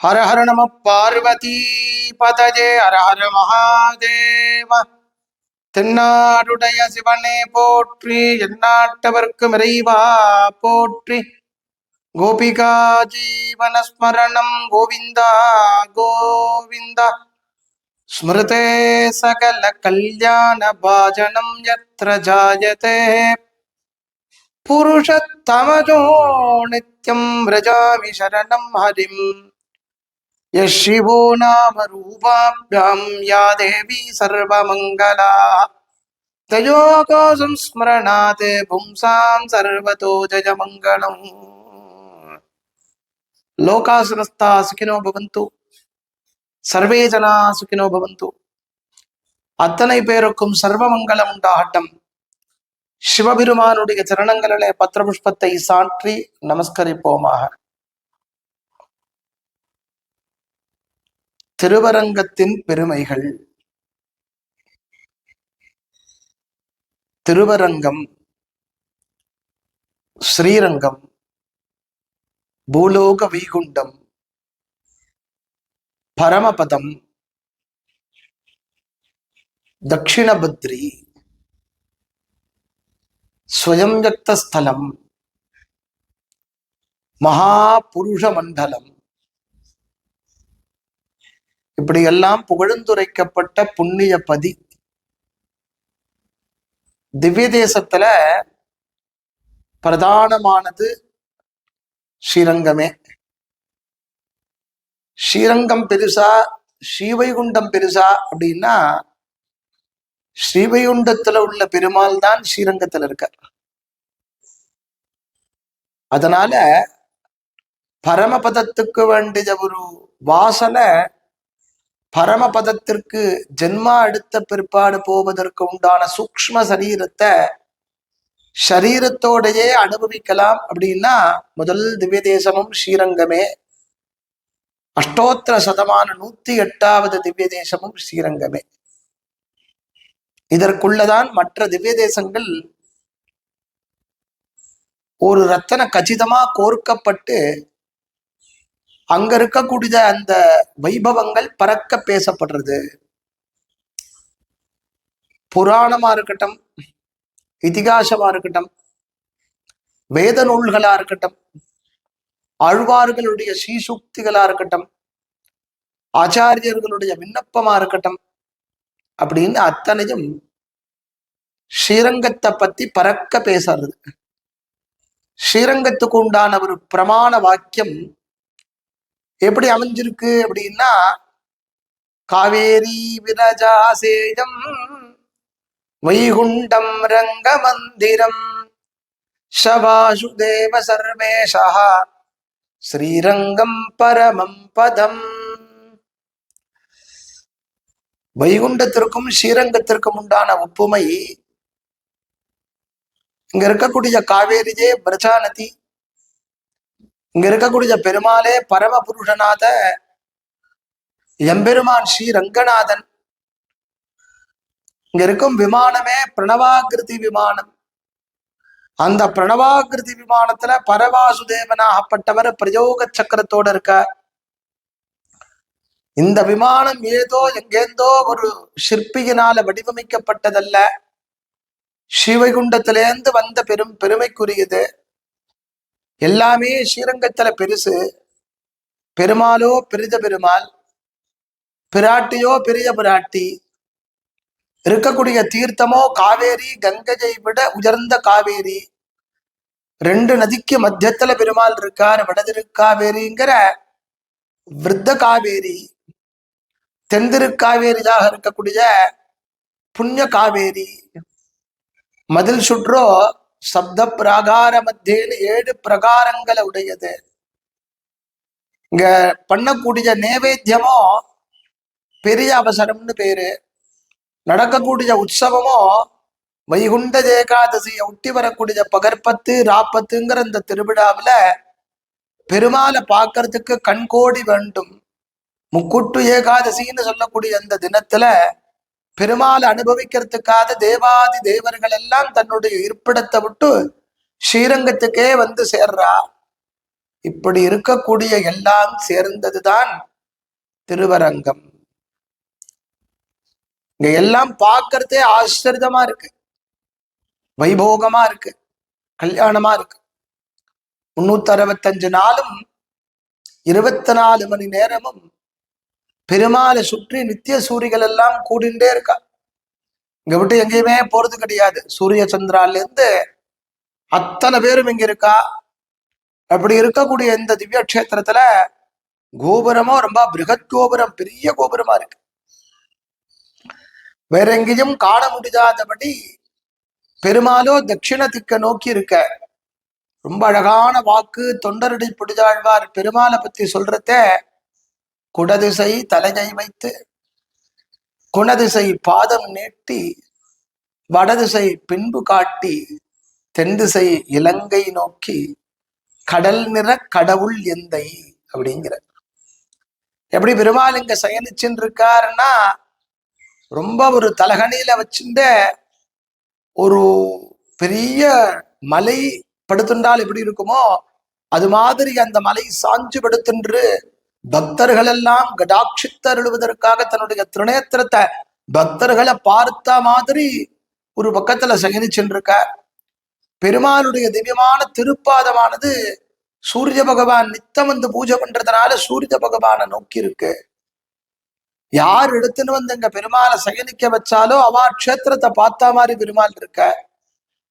ஹர ஹர நம பார்வதி பதஜே ஹர ஹர மகாதேவ தென்னாடுடைய சிவனே போற்றி எந்நாட்டவர்க்கும் இறைவா போற்றி. கோபிகா ஜீவனஸ்மரணம் கோவிந்தா கோவிந்தா. ஸ்மிருதே சகல கல்யாண பாஜனம் யத்ர ஜாயதே. புருஷத்தமஜோ நித்யம் விரஜாமி சரணம் ஹரிம். यः शिवो नाम रूपाभ्यां या देवी सर्वमङ्गला तयोगो संस्मरणात् पुंसां सर्वतो जयमङ्गलम् लोकाः समस्ता सुखिनो भवन्तु சர்வே ஜனா சுகினோ பவந்து அத்தனை பேருக்கும் சர்வமங்கலம் உண்டாகட்டும் சிவபெருமானுடைய சரணங்களிலே பத்திரபுஷ்பத்தை சாற்றி நமஸ்கரிப்போமாக திருவரங்கத்தின் பெருமைகள். திருவரங்கம் ஸ்ரீரங்கம் பூலோக வைகுண்டம் பரமபதம் தட்சிணபத்ரி ஸ்வயம் மகாபுருஷ மண்டலம் இப்படியெல்லாம் புகழ்ந்துரைக்கப்பட்ட புண்ணிய பதி. திவ்ய தேசத்துல பிரதானமானது ஸ்ரீரங்கமே. ஸ்ரீரங்கம் பெருசா ஸ்ரீவைகுண்டம் பெருசா அப்படின்னா ஸ்ரீவைகுண்டத்துல உள்ள பெருமாள் தான் ஸ்ரீரங்கத்துல இருக்கார். அதனால பரமபதத்துக்கு வேண்டிய ஒரு வாசலை பரமபதத்திற்கு ஜென்மா எடுத்த பிற்பாடு போவதற்கு உண்டான சூக்ம சரீரத்தை சரீரத்தோடையே அனுபவிக்கலாம் அப்படின்னா முதல் திவ்ய தேசமும் ஸ்ரீரங்கமே. அஷ்டோத்திர சதமான நூத்தி எட்டாவது திவ்ய தேசமும் ஸ்ரீரங்கமே. இதற்குள்ளதான் மற்ற திவ்ய தேசங்கள் ஒரு ரத்தன கச்சிதமா கோர்க்கப்பட்டு அங்க இருக்கக்கூடிய அந்த வைபவங்கள் பறக்க பேசப்படுறது. புராணமா இருக்கட்டும் இதிகாசமா இருக்கட்டும் வேத நூல்களா இருக்கட்டும் ஆழ்வார்களுடைய சீசுக்திகளா இருக்கட்டும் ஆச்சாரியர்களுடைய விண்ணப்பமா இருக்கட்டும் அப்படின்னு அத்தனையும் ஸ்ரீரங்கத்தை பத்தி பறக்க பேசுறது. ஸ்ரீரங்கத்துக்கு உண்டான ஒரு பிரமாண வாக்கியம் எப்படி அமைஞ்சிருக்கு அப்படின்னா காவேரி விரஜாசேயம் வைகுண்டம் ரங்க மந்திரம் சவாசுதேவ சர்வேஷா ஸ்ரீரங்கம் பரமம் பதம். வைகுண்டத்திற்கும் ஸ்ரீரங்கத்திற்கும் உண்டான ஒப்புமை இங்க இருக்கக்கூடிய காவேரியே பிரஜா நதி இங்க இருக்கக்கூடிய பெருமாளே பரம புருஷநாத எம்பெருமான் ஸ்ரீ ரங்கநாதன். இங்க இருக்கும் விமானமே பிரணவாகிருதி விமானம். அந்த பிரணவாகிருதி விமானத்துல பரவாசுதேவனாகப்பட்டவர் பிரயோக சக்கரத்தோட இருக்கார். இந்த விமானம் ஏதோ எங்கேந்தோ ஒரு சிற்பியினால வடிவமைக்கப்பட்டதல்ல. ஸ்ரீவைகுண்டத்திலேருந்து வந்த பெரும் பெருமைக்குரியது. எல்லாமே ஸ்ரீரங்கத்துல பெருசு. பெருமாளோ பெரித பெருமாள் பிராட்டியோ பெரிய பிராட்டி இருக்கக்கூடிய தீர்த்தமோ காவேரி கங்கஜை விட உயர்ந்த காவேரி. ரெண்டு நதிக்கு மத்தியத்துல பெருமாள் இருக்கார் வடதிருக்காவேரிங்கிற விருத்த காவேரி. தென்திருக்காவேரியாக இருக்கக்கூடிய புண்ணிய காவேரி. மதில் சுற்றோ சப்த பிராகார மத்தியில் ஏழு பிரகாரங்களை உடையது இங்க பண்ணக்கூடிய நேவேத்தியமோ பெரிய அவசரம்னு பேரு. நடக்கக்கூடிய உற்சவமோ வைகுண்ட ஏகாதசியை ஒட்டி வரக்கூடிய பகற்பத்து ராப்பத்துங்கிற இந்த திருவிழாவில் பெருமாளை பார்க்கறதுக்கு கண்கோடி வேண்டும். முக்குட்டு ஏகாதசின்னு சொல்லக்கூடிய அந்த தினத்துல பெருமாள் அனுபவிக்கிறதுக்காக தேவாதி தேவர்கள் எல்லாம் தன்னுடைய இருப்பிடத்தை விட்டு ஸ்ரீரங்கத்துக்கே வந்து சேர்றா. இப்படி இருக்கக்கூடிய எல்லாம் சேர்ந்ததுதான் திருவரங்கம். இங்க எல்லாம் பார்க்கறதே ஆச்சரியமா இருக்கு. வைபோகமா இருக்கு. கல்யாணமா இருக்கு. முன்னூத்தி அறுபத்தஞ்சு நாளும் இருபத்தி நாலு மணி நேரமும் பெருமாளை சுற்றி நித்திய சூரிகள் எல்லாம் கூடிண்டே இருக்கா. இங்க விட்டு எங்கேயுமே போறது கிடையாது. சூரிய சந்திரால இருந்து அத்தனை பேரும் இங்க இருக்கா. அப்படி இருக்கக்கூடிய இந்த திவ்ய கஷேத்திரத்துல கோபுரமும் ரொம்ப பிருகத் கோபுரம் பெரிய கோபுரமா இருக்கு. வேற எங்கேயும் காண முடியாதபடி பெருமாளோ தட்சிண திக்க நோக்கி இருக்க. ரொம்ப அழகான வாக்கு தொண்டரடி பிடிதாழ்வார் பெருமாளை பத்தி சொல்றத குடதிசை தலையை வைத்து குணதிசை பாதம் நீட்டி வடதிசை பின்பு காட்டி தென்திசை இலங்கை நோக்கி கடல் நிற கடவுள் எந்தை அப்படிங்கிற எப்படி பெருமாள் இங்க சயனிச்சுன்னு இருக்காருன்னா ரொம்ப ஒரு தலகணியில வச்சுட்ட ஒரு பெரிய மலை படுத்துண்டால் எப்படி இருக்குமோ அது மாதிரி அந்த மலை சாஞ்சு படுத்துன்று பக்தர்கள் எல்லாம் கடாட்சித்தருளுவதற்காக தன்னுடைய திருநேத்திரத்தை பக்தர்களை பார்த்த மாதிரி ஒரு பக்கத்துல சென்றிருக்கார். பெருமாளுடைய திவ்யமான திருப்பாதமானது சூரிய பகவான் நித்தம் வந்து பூஜை பண்றதுனால சூரிய பகவானை நோக்கி இருக்கு யார் எடுத்துன்னு வந்து எங்க பெருமாளை சயனிக்க வச்சாலோ அவா க்ஷேத்திரத்தை பார்த்த மாதிரி பெருமாள் இருக்க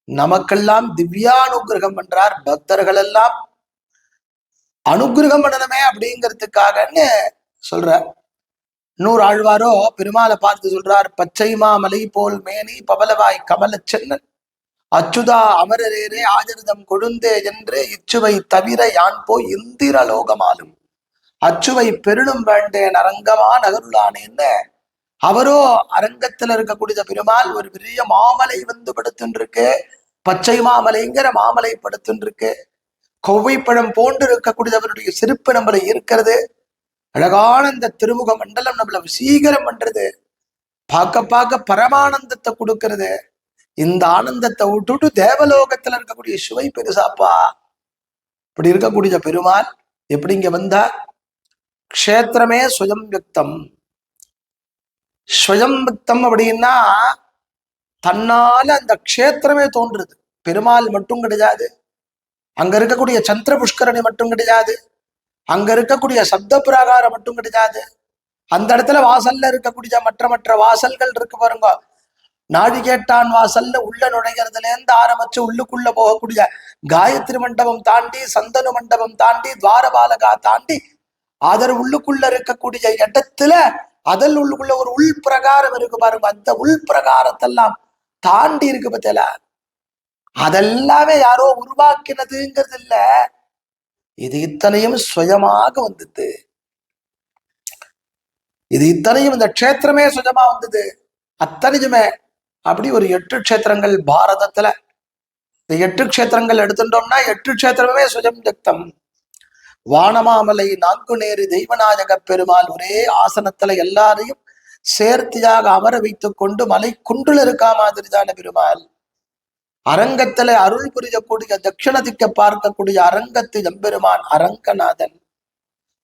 நமக்கெல்லாம் திவ்யானுகிரகம் பண்றார் பக்தர்கள் எல்லாம் அனுகிரகம் பண்ணணுமே அப்படிங்கிறதுக்காகன்னு சொல்ற. இன்னொரு ஆழ்வாரோ பெருமாளை பார்த்து சொல்றார் பச்சை மாமலை போல் மேனி பவலவாய் கமல சென்னன். அச்சுதா அமரரேரே ஆஜரிதம் கொழுந்தே என்று இச்சுவை தவிர யான் போய் இந்திர லோகமாலும். அச்சுவை பெருளும் வேண்டேன் அரங்கமா நகருளானேன்னு அவரோ அரங்கத்துல இருக்கக்கூடிய பெருமாள் ஒரு பெரிய மாமலை வந்து படுத்துருக்கு பச்சை மாமலைங்கிற மாமலை படுத்துருக்கு கொவ்வைப்பழம் போன்று இருக்கக்கூடியவருடைய சிரிப்பு நம்மள இருக்கிறது அழகான இந்த திருமுக மண்டலம் நம்மள சீக்கிரம் பண்றது. பார்க்க பார்க்க பரமானந்தத்தை கொடுக்கறது. இந்த ஆனந்தத்தை விட்டுட்டு தேவலோகத்துல இருக்கக்கூடிய சுவை பெருசாப்பா. இப்படி இருக்கக்கூடிய பெருமாள் எப்படி இங்க வந்தா க்ஷேத்திரமே சுயம் வியக்தம் ஸ்வயம் வியக்தம் அப்படின்னா தன்னால அந்த க்ஷேத்திரமே தோன்றுது. பெருமாள் மட்டும் கிடையாது. அங்க இருக்கக்கூடிய சந்திர புஷ்கரணி மட்டும் கிடையாது. அங்க இருக்கக்கூடிய சப்த பிராகாரம் மட்டும் கிடையாது. அந்த இடத்துல வாசல்ல இருக்கக்கூடிய மற்ற மற்ற வாசல்கள் இருக்கு பாருங்க. நாழிகேட்டான் வாசல்ல உள்ள நுழைகிறதுல இருந்து ஆரம்பிச்சு உள்ளுக்குள்ள போகக்கூடிய காயத்ரி மண்டபம் தாண்டி சந்தனு மண்டபம் தாண்டி துவாரபாலகா தாண்டி அதர் உள்ளுக்குள்ள இருக்கக்கூடிய இடத்துல அதில் உள்ளுக்குள்ள ஒரு உள் பிரகாரம் இருக்கு பாருங்க. அந்த உள் பிரகாரத்தெல்லாம் தாண்டி இருக்கு பத்தியல அதெல்லாமே யாரோ உருவாக்கினதுங்கிறது இல்ல இது இத்தனையும் சுயமாக வந்தது. இது இத்தனையும் இந்த க்ஷேத்திரமே சுயமா வந்தது. அத்தனையுமே அப்படி ஒரு எட்டு க்ஷேத்திரங்கள் பாரதத்துல. இந்த எட்டு க்ஷேத்திரங்கள் எடுத்துட்டோம்னா எட்டு க்ஷேத்திரமே சுயம் ஜக்தம். வானமாமலை நான்குநேரி தெய்வநாயக பெருமாள் ஒரே ஆசனத்துல எல்லாரையும் சேர்த்தியாக அமர வைத்துக் கொண்டு மலை குன்றுல இருக்கா மாதிரிதான பெருமாள்? அரங்கத்துல அருள் புரியக்கூடிய தட்சிண திக்க பார்க்கக்கூடிய அரங்கத்து எம்பெருமான் அரங்கநாதன்.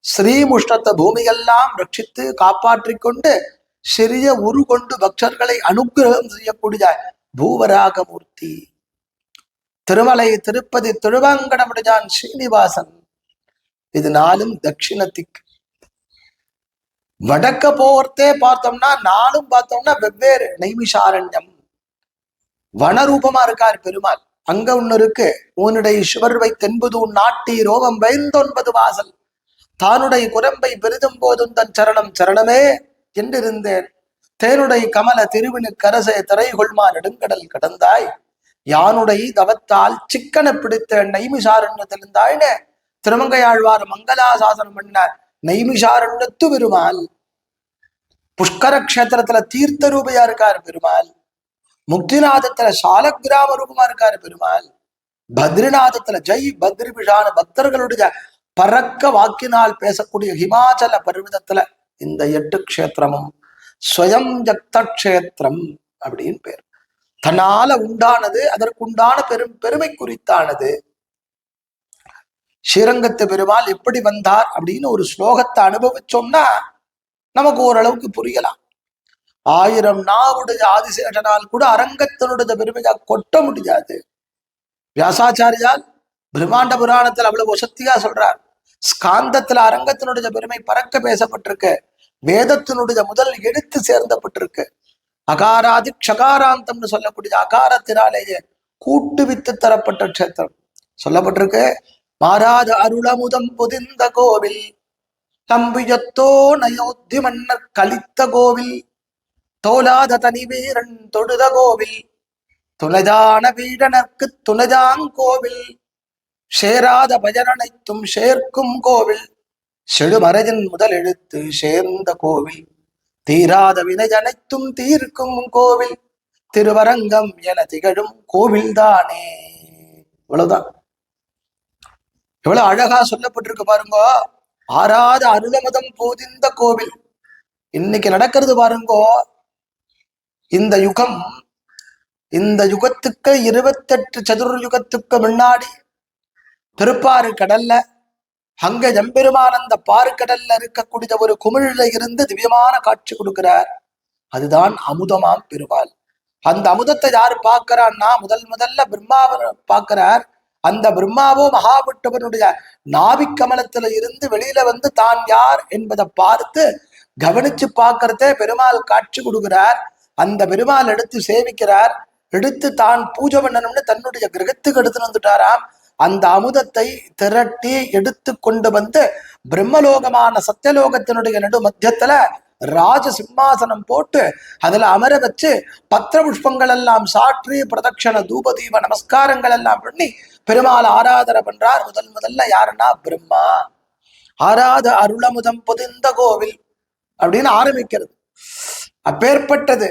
ஸ்ரீமுஷ்ணத்தை பூமியெல்லாம் ரட்சித்து காப்பாற்றிக் கொண்டு சிறிய உரு கொண்டு பக்தர்களை அனுகிரகம் செய்யக்கூடிய பூவராகமூர்த்தி. திருமலை திருப்பதி திருவாங்கடமுடியான் ஸ்ரீனிவாசன் இது நாலும் தட்சிணத்திக்கு வடக்க போர்த்தே பார்த்தோம்னா நாளும் பார்த்தோம்னா வெவ்வேறு நைமிஷாரண்யம். வனரூபமா இருக்கார் பெருமாள். அங்க உன்னருக்கு இருக்கு உன்னுடைய சுவர்வை தென்பது உன் நாட்டி ரோகம் வைந்தொன்பது வாசல். தானுடைய குரம்பை பெரிதும் போதும் தன் சரணம் சரணமே என்றிருந்தேன். தேனுடை கமல திருவினு கரசை திரை கொள்மா நெடுங்கடல் கடந்தாய். யானுடை தவத்தால் சிக்கன பிடித்த நைமிசாரண்யத்திலிருந்தாய்னு திருமங்கையாழ்வார் மங்களாசாசனம் பண்ண நைமிஷாரண்யத்து பெருமாள்? புஷ்கர கஷேத்திரத்துல தீர்த்த ரூபையா இருக்காரு பெருமாள். முக்திநாதத்துல சாலக்கிராம ரூபமா இருக்காரு பெருமாள். பத்ரிநாதத்துல ஜெய் பத்ரி பக்தர்களுடைய பறக்க வாக்கினால் பேசக்கூடிய ஹிமாச்சல பர்வதத்துல இந்த எட்டு க்ஷேத்திரமும் ஸ்வயம் ஜக்த க்ஷேத்திரம் அப்படின்னு பேர். தன்னால உண்டானது அதற்குண்டான பெரும் பெருமை குறித்தானது. ஸ்ரீரங்கத்து பெருமாள் எப்படி வந்தார் அப்படின்னு ஒரு ஸ்லோகத்தை அனுபவிச்சோம்னா நமக்கு ஓரளவுக்கு புரியலாம். ஆயிரம் நாவுடைய ஆதிசேஷனால் கூட அரங்கத்தினுடைய பெருமையா கொட்ட முடியாது. வியாசாச்சாரியால் பிரம்மாண்ட புராணத்தில் அவ்வளவு வசத்தியா சொல்றார். ஸ்காந்தத்துல அரங்கத்தினுடைய பெருமை பறக்க பேசப்பட்டிருக்கு. வேதத்தினுடைய முதல் எடுத்து சேர்ந்தப்பட்டிருக்கு. அகாராதி க்ஷகாராந்தம்னு சொல்லக்கூடிய அகாரத்தினாலேயே கூட்டு வித்து தரப்பட்ட க்ஷேத்திரம். சொல்லப்பட்டிருக்கு மாறாத அருளமுதம் பொதிந்த கோவில் தம்பியத்தோ நயோத்தி மன்னர் கலித்த கோவில் தோலாத தனி வீரன் தொழுத கோவில் துணைதான வீடனர்க்கு துணைதாங்கோவில் சேராத பஜனனைத்தும் சேர்க்கும் கோவில் செழுமறையின் முதல் எழுத்து சேர்ந்த கோவில் தீராத வினைஜனைத்தும் தீர்க்கும் கோவில் திருவரங்கம் என திகழும் கோவில் தானே இவ்வளவுதான். எவ்வளவு அழகா சொல்லப்பட்டிருக்கு பாருங்க. ஆறாத அருளமதம் போதிந்த கோவில். இன்னைக்கு நடக்கிறது பாருங்கோ. இந்த யுகம் இந்த யுகத்துக்கு இருபத்தெட்டு சதுர யுகத்துக்கு முன்னாடி திருப்பாறு கடல்ல அங்க எம்பெருமான் அந்த கடல்ல இருக்கக்கூடிய ஒரு குமிழ்ல இருந்து திவ்யமான காட்சி கொடுக்கிறார். அதுதான் அமுதமாம் பெருமாள். அந்த அமுதத்தை யார் பார்க்கிறான்னா முதல் முதல்ல பிரம்மாவை பார்க்கிறார். அந்த பிரம்மாவோ மகாபட்டவனுடைய நாபிக் கமலத்துல இருந்து வெளியில வந்து தான் யார் என்பதை பார்த்து கவனிச்சு பார்க்கறதே பெருமாள் காட்சி கொடுக்கிறார். அந்த பெருமாள் எடுத்து சேவிக்கிறார். எடுத்து தான் பூஜை பண்ணணும்னு தன்னுடைய கிரகத்துக்கு எடுத்துன்னு வந்துட்டாராம். அந்த அமுதத்தை திரட்டி எடுத்து கொண்டு வந்து பிரம்மலோகமான சத்தியலோகத்தினுடைய நடு மத்தியத்துல ராஜ சிம்மாசனம் போட்டு அதுல அமர வச்சு பத்திர புஷ்பங்கள் எல்லாம் சாற்றி பிரதட்சண தூப தீப நமஸ்காரங்கள் எல்லாம் பண்ணி பெருமாள் ஆராதனை பண்றார். முதல் முதல்ல யாருன்னா பிரம்மா. ஆராத அருளமுதம் புதிந்த கோவில் அப்படின்னு ஆரம்பிக்கிறது. அப்பேற்பட்டது.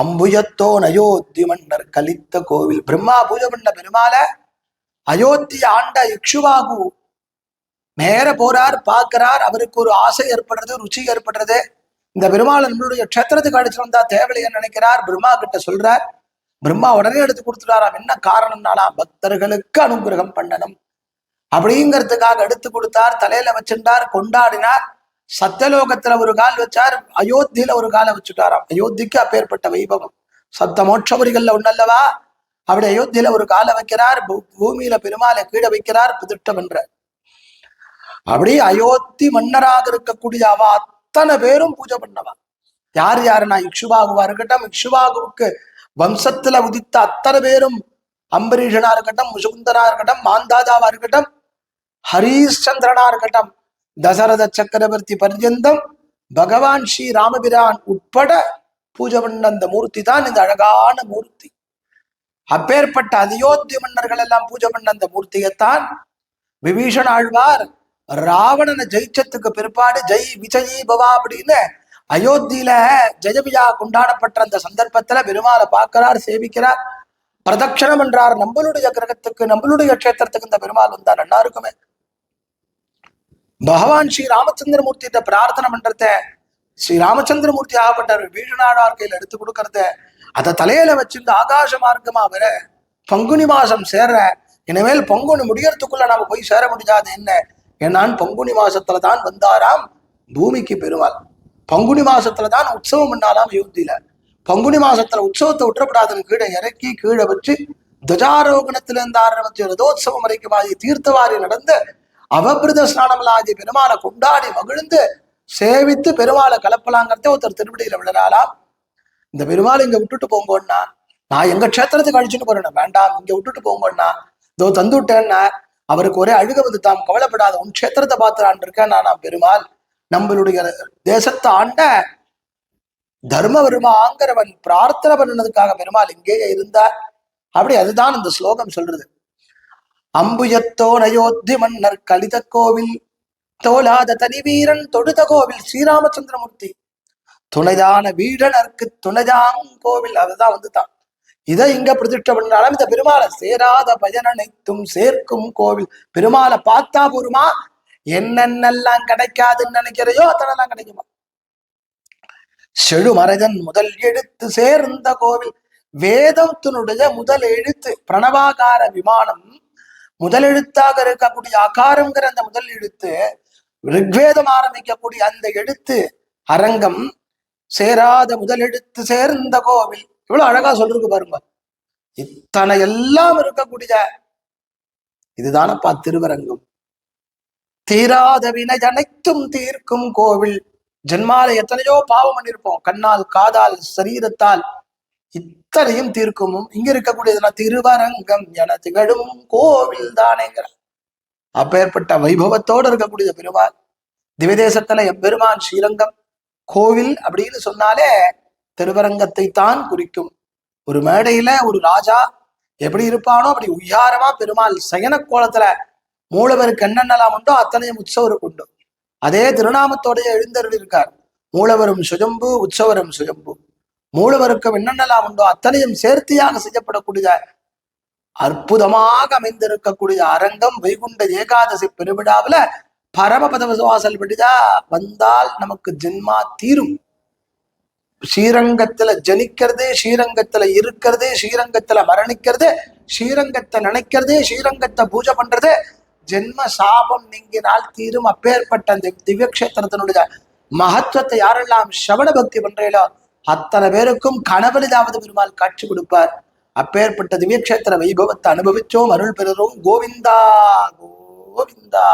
அம்புயத்தோன் அயோத்தி மன்னர் கலித்த கோவில். பிரம்மா பூஜை பண்ண பெருமாள அயோத்தி ஆண்ட இக்ஷுவாகு. நேர போறார் பார்க்கிறார் அவருக்கு ஒரு ஆசை ஏற்படுறது ருச்சி ஏற்படுறது. இந்த பெருமாள் நம்மளுடைய க்ஷேத்திரத்துக்கு அடிச்சு வந்தா தேவையில்லைன்னு நினைக்கிறார். பிரம்மா கிட்ட சொல்றார் பிரம்மா உடனே எடுத்து கொடுத்துட்டாராம். என்ன காரணம்னாலா? பக்தர்களுக்கு அனுகிரகம் பண்ணணும். அப்படிங்கிறதுக்காக எடுத்து கொடுத்தார் தலையில வச்சிருந்தார் கொண்டாடினார். சத்தியலோகத்துல ஒரு கால் வச்சார் அயோத்தியில ஒரு காலை வச்சுட்டாராம். அயோத்திக்கு அப்பேற்பட்ட வைபவம். சத்த மோட்சபுரிகள்ல ஒண்ணல்லவா அப்படி அயோத்தியில ஒரு காலை வைக்கிறார் பூ- பூமியில பெருமாளை கீழே வைக்கிறார் புதிட்டம் என்ற அப்படி அயோத்தி மன்னராக இருக்கக்கூடிய அவ அத்தனை பேரும் பூஜை பண்ணவா. யார் யாருன்னா இக்ஷுபாகுவா இருக்கட்டும் இக்ஷுபாகுவுக்கு வம்சத்துல உதித்த அத்தனை பேரும் அம்பரீஷனா இருக்கட்டும் முசுகுந்தரா இருக்கட்டும் மாந்தாதாவா இருக்கட்டும் ஹரீஷ்சந்திரனா இருக்கட்டும் தசரத சக்கரவர்த்தி பர்யந்தம் பகவான் ஸ்ரீ ராமபிரான் உட்பட பூஜை பண்ண அந்த மூர்த்தி தான் இந்த அழகான மூர்த்தி. அப்பேற்பட்ட அதியோத்திய மன்னர்கள் எல்லாம் பூஜை பண்ண அந்த மூர்த்தியைத்தான் விபீஷன் ஆழ்வார் ராவணனை ஜெயிச்சத்துக்கு பிற்பாடு ஜெய் விஜயி பவா அப்படின்னு அயோத்தியில ஜெயவிஜயா கொண்டாடப்பட்ட அந்த சந்தர்ப்பத்துல பெருமாளை பார்க்கிறார் சேவிக்கிறார். பிரதட்சணம் பண்றார் நம்மளுடைய கிரகத்துக்கு நம்மளுடைய க்ஷேத்திரத்துக்கு இந்த பெருமாள் வந்தார் நல்லா இருக்குமே பகவான் ஸ்ரீ ராமச்சந்திரமூர்த்திகிட்ட பிரார்த்தனை பண்றத ஸ்ரீ ராமச்சந்திரமூர்த்தி ஆகப்பட்டார். வீழநாடார் கையில் எடுத்து கொடுக்கறத அதை தலையில வச்சிருந்து ஆகாச மார்க்கமா வர பங்குனி மாசம் சேர்ற இனிமேல் பங்குனி முடியறதுக்குள்ள நாம போய் சேர முடியாது. என்ன? ஏன்னான் பங்குனி மாசத்துல தான் வந்தாராம் பூமிக்கு பெருமாள். பங்குனி மாசத்துல தான் உற்சவம் பண்ணாலாம் அயோத்தியில. பங்குனி மாசத்துல உற்சவத்தை விட்டுறப்படாதுன்னு கீழே இறக்கி கீழே வச்சு துவஜாரோகணத்திலிருந்து ஆரம்பிச்சு ரதோத்சவம் வரைக்கும் ஆகிய தீர்த்தவாரி நடந்த அவபிரத ஸ்நானமலாதி பெருமாளை கொண்டாடி மகிழ்ந்து சேவித்து பெருமாளை கலப்பலாங்கிறத ஒருத்தர் திருவடியில விழுறாளாம் இந்த பெருமாள் இங்க விட்டுட்டு போங்கோன்னா நான் எங்க க்ஷேத்திரத்துக்கு அழிச்சுட்டு போறேன் வேண்டாம் இங்க விட்டுட்டு போங்கோன்னா இதோ தந்து விட்டேன்னா அவருக்கு ஒரே அழுக வந்து தாம் கவலைப்படாத உன் க்ஷேத்திரத்தை பார்த்து இருக்கேன் நான் பெருமாள் நம்மளுடைய தேசத்தை ஆண்ட தர்மவர்மாங்கிறவன் பிரார்த்தனை பண்ணதுக்காக பெருமாள் இங்கேயே இருந்தார். அப்படி அதுதான் இந்த ஸ்லோகம் சொல்றது. அம்புயத்தோன் அயோத்தி மன்னர் கலித கோவில் தோலாத தனி வீரன் தொடுத கோவில் ஸ்ரீராமச்சந்திரமூர்த்தி. துணைதான வீடனர்க்கு துணைதான் கோவில் அதுதான் வந்துதான். இதை இங்க பிரதிஷ்ட பண்ணாலும் இந்த பெருமாளை சேராத பயனனைத்தும் சேர்க்கும் கோவில். பெருமாளை பார்த்தா போருமா? என்னென்னலாம் கிடைக்காதுன்னு நினைக்கிறையோ அதனெல்லாம் கிடைக்குமா? செழுமரஜன் முதல் எழுத்து சேர்ந்த கோவில். வேதத்தினுடைய முதல் எழுத்து பிரணவாகார விமானம். முதல் எழுத்தாக இருக்கக்கூடிய அகாரம்ங்கிற அந்த முதல் எழுத்து ரிக்வேதம் ஆரம்பிக்கக்கூடிய அந்த எழுத்து அரங்கம் சேராத முதல் எழுத்து சேர்ந்த கோவில். இவ்வளவு அழகா சொல்றது பாருங்க. இத்தனை எல்லாம் இருக்கக்கூடிய இதுதானப்பா திருவரங்கம். தீராத வினை அனைத்தும் தீர்க்கும் கோவில். ஜென்மால எத்தனையோ பாவம் பண்ணிருப்போம். கண்ணால் காதால் சரீரத்தால். இத்தனையும் தீர்க்கும் இங்க இருக்கக்கூடியதுனா திருவரங்கம் என திகழும் கோவில் தானேங்கிற அப்பேற்பட்ட வைபவத்தோடு இருக்கக்கூடிய பெருமாள் திவதேசத்துல எம்பெருமான் ஸ்ரீரங்கம் கோவில் அப்படின்னு சொன்னாலே திருவரங்கத்தை தான் குறிக்கும். ஒரு மேடையில ஒரு ராஜா எப்படி இருப்பானோ அப்படி உய்யாரமா பெருமாள் சயன கோலத்துல மூலவருக்கு என்னென்னலாம் உண்டோ அத்தனையும் உற்சவருக்கு உண்டு. அதே திருநாமத்தோடைய எழுந்தருள் இருக்கார் மூலவரும் சுயம்பு உற்சவரும் சுயம்பு மூலவருக்கும் என்னென்னலாம் உண்டோ அத்தனையும் சேர்த்தியாக செய்யப்படக்கூடிய அற்புதமாக அமைந்திருக்கக்கூடிய அரங்கம் வைகுண்ட ஏகாதசி பெருவிழாவுல பரமபத விசுவாசல் விடுதா வந்தால் நமக்கு ஜென்மா தீரும். ஸ்ரீரங்கத்துல ஜனிக்கிறது ஸ்ரீரங்கத்துல இருக்கிறது ஸ்ரீரங்கத்துல மரணிக்கிறது ஸ்ரீரங்கத்தை நினைக்கிறது ஸ்ரீரங்கத்தை பூஜை பண்றது ஜென்ம சாபம் நீங்கினால் தீரும். அப்பேற்பட்ட அந்த திவ்யக்ஷேத்திரத்தினுடைய மகத்துவத்தை யாரெல்லாம் சவண பக்தி பண்றீங்களோ அத்தனை பேருக்கும் கனவலிதாவது பெருமாள் காட்சி கொடுப்பார். அப்பேற்பட்ட திவ்யக்ஷேத்திர வைபவத்தை அனுபவிச்சோம் அருள் பெறுறோம் கோவிந்தா கோவிந்தா.